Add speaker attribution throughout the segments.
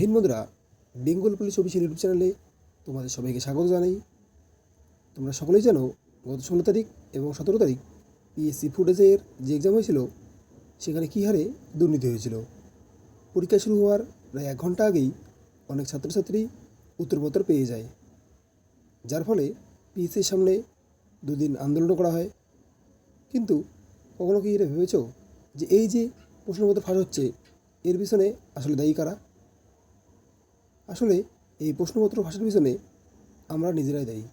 Speaker 1: হিন্দ বন্ধুরা, Bengal police official YouTube চ্যানেলে তোমাদের সবাইকে স্বাগত জানাই। তোমরা সকলেই জানো, গত ষোলো তারিখ এবং সতেরো তারিখ পিএসসি ফুটেজের যে এক্সাম হয়েছিল, সেখানে কী হারে দুর্নীতি হয়েছিল। পরীক্ষা শুরু হওয়ার প্রায় এক ঘণ্টা আগেই অনেক ছাত্রছাত্রী উত্তরপত্র পেয়ে যায়। যার ফলে পিএসসির সামনে দুদিন আন্দোলন করা হয়। কিন্তু কখনো কি এটা ভেবেছ যে এই যে প্রশ্নপত্র ফাঁস হচ্ছে, এর পিছনে আসলে দায়ী কারা? আসলে এই প্রশ্নপত্র ফাঁসের পিছনে আমরা নিজেরাই দায়ী।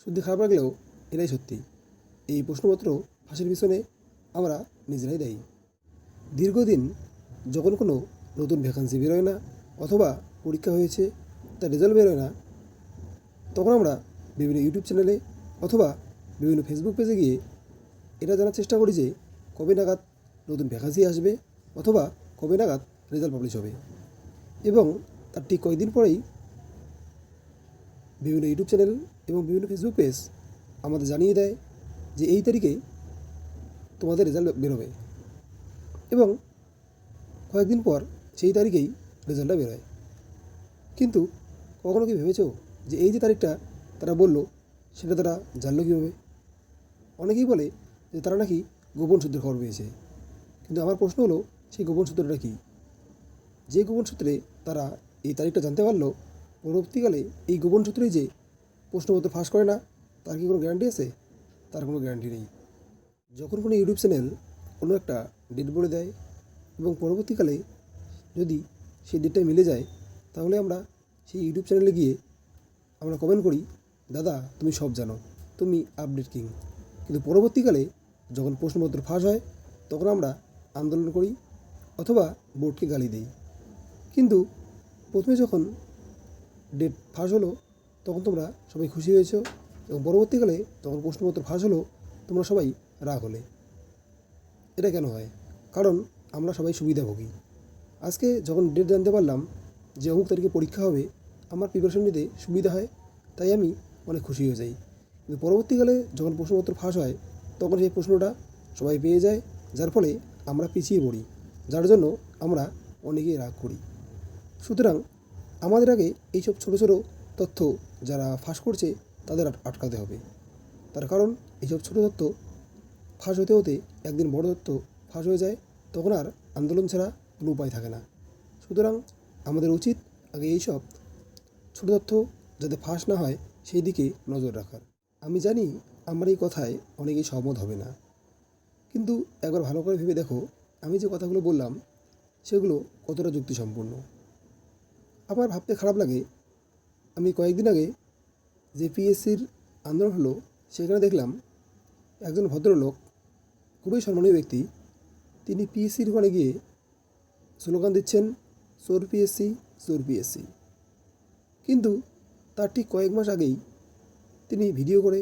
Speaker 1: শুদ্ধি খারাপ লাগলেও এটাই সত্যি। এই প্রশ্নপত্র ফাঁসের পিছনে আমরা নিজেরাই দায়ী। দীর্ঘদিন যখন কোনো নতুন ভ্যাকান্সি বেরোয় না অথবা পরীক্ষা হয়েছে তার রেজাল্ট বেরোয় না, তখন আমরা বিভিন্ন ইউটিউব চ্যানেলে অথবা বিভিন্ন ফেসবুক পেজে গিয়ে এটা জানার চেষ্টা করি যে কবে নাগাদ নতুন ভ্যাকান্সি আসবে অথবা কবে নাগাদ রেজাল্ট পাবলিশ হবে। এবং তার ঠিক কয়েকদিন পরেই বিভিন্ন ইউটিউব চ্যানেল এবং বিভিন্ন ফেসবুক পেজ আমাদের জানিয়ে দেয় যে এই তারিখে তোমাদের রেজাল্ট বেরোবে। এবং কয়েকদিন পর সেই তারিখেই রেজাল্টটা বেরোয়। কিন্তু কখনো কি ভেবেছো যে এই যে তারিখটা তারা বলল, সেটা তারা জানলো কীভাবে? অনেকেই বলে যে তারা নাকি গোপন সূত্রে খবর পেয়েছে। কিন্তু আমার প্রশ্ন হলো, সেই গোপন সূত্রটা কী? যে গোপন সূত্রে তারা এই তারিখটা জানতে পারল, পরবর্তীকালে এই গোপন সূত্রেই যে প্রশ্নপত্র ফাঁস করে না, তার কি কোনো গ্যারান্টি আছে? তার কোনো গ্যারান্টি নেই। যখন কোনো ইউটিউব চ্যানেল কোনো একটা ডেট বলে দেয় এবং পরবর্তীকালে যদি সেই ডেটটা মিলে যায়, তাহলে আমরা সেই ইউটিউব চ্যানেলে গিয়ে আমরা কমেন্ট করি, দাদা, তুমি সব জানো, তুমি আপডেট কিং কিন্তু পরবর্তীকালে যখন প্রশ্নপত্র ফাঁস হয়, তখন আমরা আন্দোলন করি অথবা বোর্ডকে গালি দিই। কিন্তু প্রথমে যখন ডেট ফাঁস হলো, তখন তোমরা সবাই খুশি হয়েছো এবং পরবর্তীকালে তখন প্রশ্নপত্র ফাঁস হলো, তোমরা সবাই রাগ হলে। এটা কেন হয়? কারণ আমরা সবাই সুবিধাভোগী। আজকে যখন ডেট জানতে পারলাম যে অমুক তারিখে পরীক্ষা হবে, আমার প্রিপারেশন নিতে সুবিধা হয়, তাই আমি অনেক খুশি হয়ে যাই। কিন্তু পরবর্তীকালে যখন প্রশ্নপত্র ফাঁস হয়, তখন সেই প্রশ্নটা সবাই পেয়ে যায়, যার ফলে আমরা পিছিয়ে পড়ি, যার জন্য আমরা অনেকেই রাগ করি। সুতরাং আমাদের আগে এইসব ছোটো ছোটো তথ্য যারা ফাঁস করছে তাদের আট- আটকাতে হবে। তার কারণ এইসব ছোটো তথ্য ফাঁস হতে হতে একদিন বড় তথ্য ফাঁস হয়ে যায়, তখন আর আন্দোলন ছাড়া কোনো উপায় থাকে না। সুতরাং আমাদের উচিত আগে এইসব ছোটো তথ্য যাতে ফাঁস না হয়, সেই দিকে নজর রাখার। আমি জানি আমার এই কথায় অনেকেই সহমত হবে না। কিন্তু একবার ভালো করে ভেবে দেখো, আমি যে কথাগুলো বললাম, সেগুলো কতটা যুক্তিসম্পন্ন। আমার ভাবতে খারাপ লাগে। আমি কয়েকদিন আগে যে পিএসসির আন্দোলন হলো, সেখানে দেখলাম একজন ভদ্রলোক, খুবই সম্মানীয় ব্যক্তি, তিনি পিএসসির ওখানে গিয়ে স্লোগান দিচ্ছেন সোর পিএসসি সোর পিএসসি কিন্তু তার ঠিক কয়েক মাস আগেই তিনি ভিডিও করে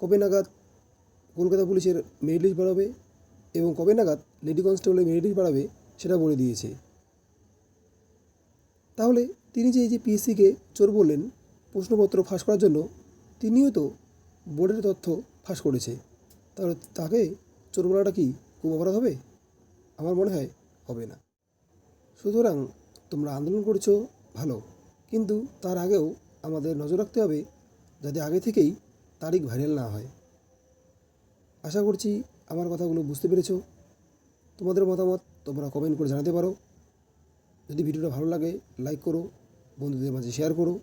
Speaker 1: কবে নাগাদ কলকাতা পুলিশের মেরিট লিস্ট বাড়াবে এবং কবে নাগাদ লেডি কনস্টেবলের মেরিট লিস্ট বাড়াবে সেটা বলে দিয়েছে। তাহলে তিনি যে এই যে পিএসসিকে চোর বললেন, প্রশ্নপত্র ফাঁস করার জন্য, তিনিও তো বোর্ডের তথ্য ফাঁস করেছে। তাহলে তাকে চোর বলাটা কি খুব অপরাধ হবে? আমার মনে হয় হবে না। সুতরাং তোমরা আন্দোলন করছ, ভালো। কিন্তু তার আগেও আমাদের নজর রাখতে হবে যাতে আগে থেকেই তারিখ ভাইরাল না হয়। আশা করছি আমার কথাগুলো বুঝতে পেরেছ। তোমাদের মতামত তোমরা কমেন্ট করে জানাতে পারো। যদি ভিডিওটা ভালো লাগে লাইক করো, বন্ধুদের মাঝে শেয়ার করো।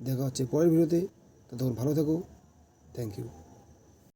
Speaker 1: দেখা হচ্ছে পরের ভিডিওতে। তখন ভালো থেকো। Thank you